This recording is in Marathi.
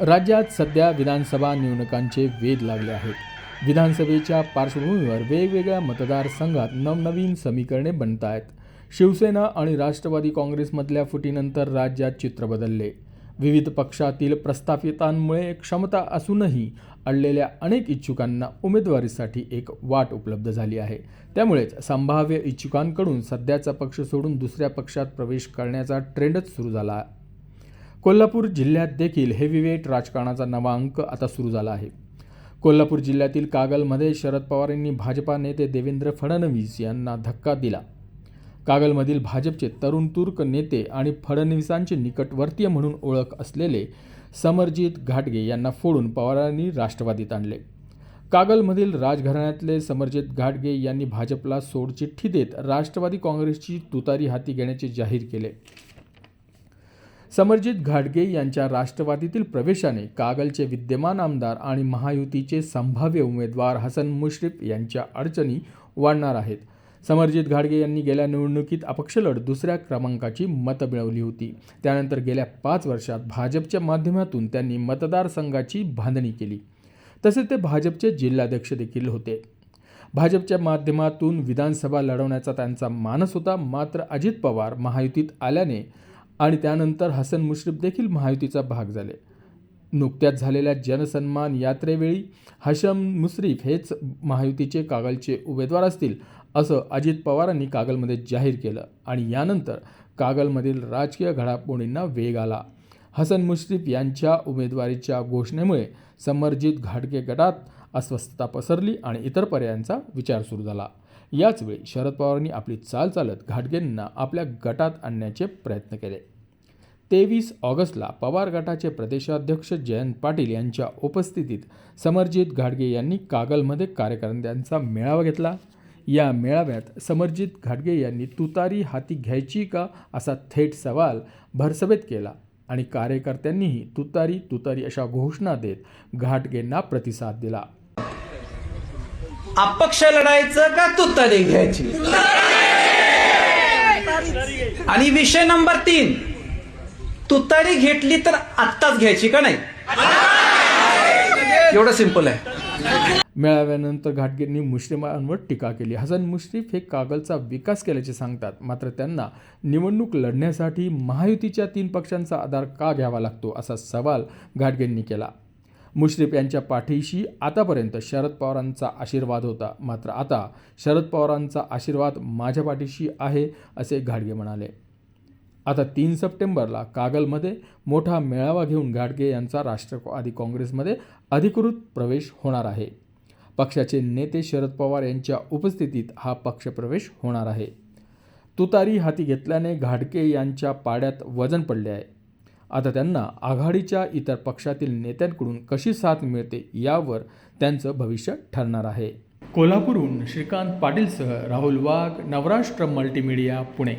राज्यात सध्या विधानसभा निवडणुकांचे वेध लागले आहेत. विधानसभेच्या पार्श्वभूमीवर वेगवेगळ्या मतदारसंघात नवनवीन समीकरणे बनत आहेत शिवसेना आणि राष्ट्रवादी काँग्रेसमधल्या फुटीनंतर राज्यात चित्र बदलले. विविध पक्षातील प्रस्थापितांमुळे क्षमता असूनही अडलेल्या अनेक इच्छुकांना उमेदवारीसाठी एक वाट उपलब्ध झाली आहे. त्यामुळेच संभाव्य इच्छुकांकडून सध्याचा पक्ष सोडून दुसऱ्या पक्षात प्रवेश करण्याचा ट्रेंडच सुरू झाला कोल्हापूर जिल्ह्यात देखील हेवीवेट राजकारणाचा नवा अंक आता सुरू झाला आहे. कोल्हापूर जिल्ह्यातील कागलमध्ये शरद पवार यांनी भाजपा नेते देवेंद्र फडणवीस यांना धक्का दिला. कागलमधील भाजपचे तरुण तुर्क नेते आणि फडणवीसांचे निकटवर्तीय म्हणून ओळख असलेले समरजित घाटगे यांना फोडून पवारांनी राष्ट्रवादीत आणले. कागलमधील राजघराण्यातले समरजित घाटगे यांनी भाजपला सोडचिठ्ठी देत राष्ट्रवादी काँग्रेसची तुतारी हाती घेण्याचे जाहीर केले. समरजित घाटगे यांच्या राष्ट्रवादीतील प्रवेशाने कागलचे विद्यमान आमदार आणि महायुतीचे संभाव्य उमेदवार हसन मुश्रीफ यांच्या अडचणी वाढणार आहेत. समरजित घाडगे यांनी गेल्या निवडणुकीत अपक्ष लढ दुसऱ्या क्रमांकाची मतं मिळवली होती. त्यानंतर गेल्या पाच वर्षात भाजपच्या माध्यमातून त्यांनी मतदारसंघाची बांधणी केली. तसेच ते भाजपचे जिल्हाध्यक्ष देखील होते. भाजपच्या माध्यमातून विधानसभा लढवण्याचा त्यांचा मानस होता. मात्र अजित पवार महायुतीत आल्याने आणि त्यानंतर हसन मुश्रीफ देखील महायुतीचा भाग झाले. नुकत्याच झालेल्या जनसन्मान यात्रेवेळी हशम मुश्रीफ हेच महायुतीचे कागलचे उमेदवार असतील असं अजित पवारांनी कागलमध्ये जाहीर केलं आणि यानंतर कागलमधील राजकीय घडामोडींना वेग आला. हसन मुश्रीफ यांच्या उमेदवारीच्या घोषणेमुळे समरजित घाटगे गटात अस्वस्थता पसरली आणि इतर पर्यायांचा विचार सुरू झाला. याचवेळी शरद पवारांनी आपली चाल चालत घाटगेंना आपल्या गटात आणण्याचे प्रयत्न केले. तेवीस ऑगस्टला पवार गटाचे प्रदेशाध्यक्ष जयंत पाटील यांच्या उपस्थितीत समरजित घाटगे यांनी कागलमध्ये कार्यकर्त्यांचा मेळावा घेतला. या मेळाव्यात समरजित घाटगे यांनी तुतारी हाती घ्यायची का असा थेट सवाल भरसभेत केला आणि कार्यकर्त्यांनीही तुतारी तुतारी अशा घोषणा देत घाटगेंना प्रतिसाद दिला. अपक्ष लढायचं का तुतारी घ्यायची? आणि विषय नंबर तीन तुतारी घेतली तर आत्ताच घ्यायची का नाही? एवढं सिंपल आहे. मेळाव्यानंतर घाटगेंनी मुस्लिमांवर टीका केली. हसन मुश्रीफ हे कागलचा विकास केल्याचे सांगतात. मात्र त्यांना निवडणूक लढण्यासाठी महायुतीच्या तीन पक्षांचा आधार का घ्यावा लागतो असा सवाल घाटगेंनी केला. मुश्रीफ यांच्या पाठीशी आतापर्यंत शरद पवारांचा आशीर्वाद होता. मात्र आता शरद पवारांचा आशीर्वाद माझ्या पाठीशी आहे असे घाटगे म्हणाले. आता तीन सप्टेंबरला कागलमध्ये मोठा मेळावा घेऊन घाटगे यांचा राष्ट्रवादी काँग्रेसमध्ये अधिकृत प्रवेश होणार आहे. पक्षाचे नेते शरद पवार यांच्या उपस्थितीत हा पक्षप्रवेश होणार आहे. तुतारी हाती घेतल्याने घाडके यांच्या पाड्यात वजन पडले आहे. आता त्यांना आघाडीच्या इतर पक्षातील नेत्यांकडून कशी साथ मिळते यावर त्यांचं भविष्य ठरणार आहे. कोल्हापूरहून श्रीकांत पाटीलसह राहुल वाघ नवराष्ट्र मल्टीमीडिया पुणे.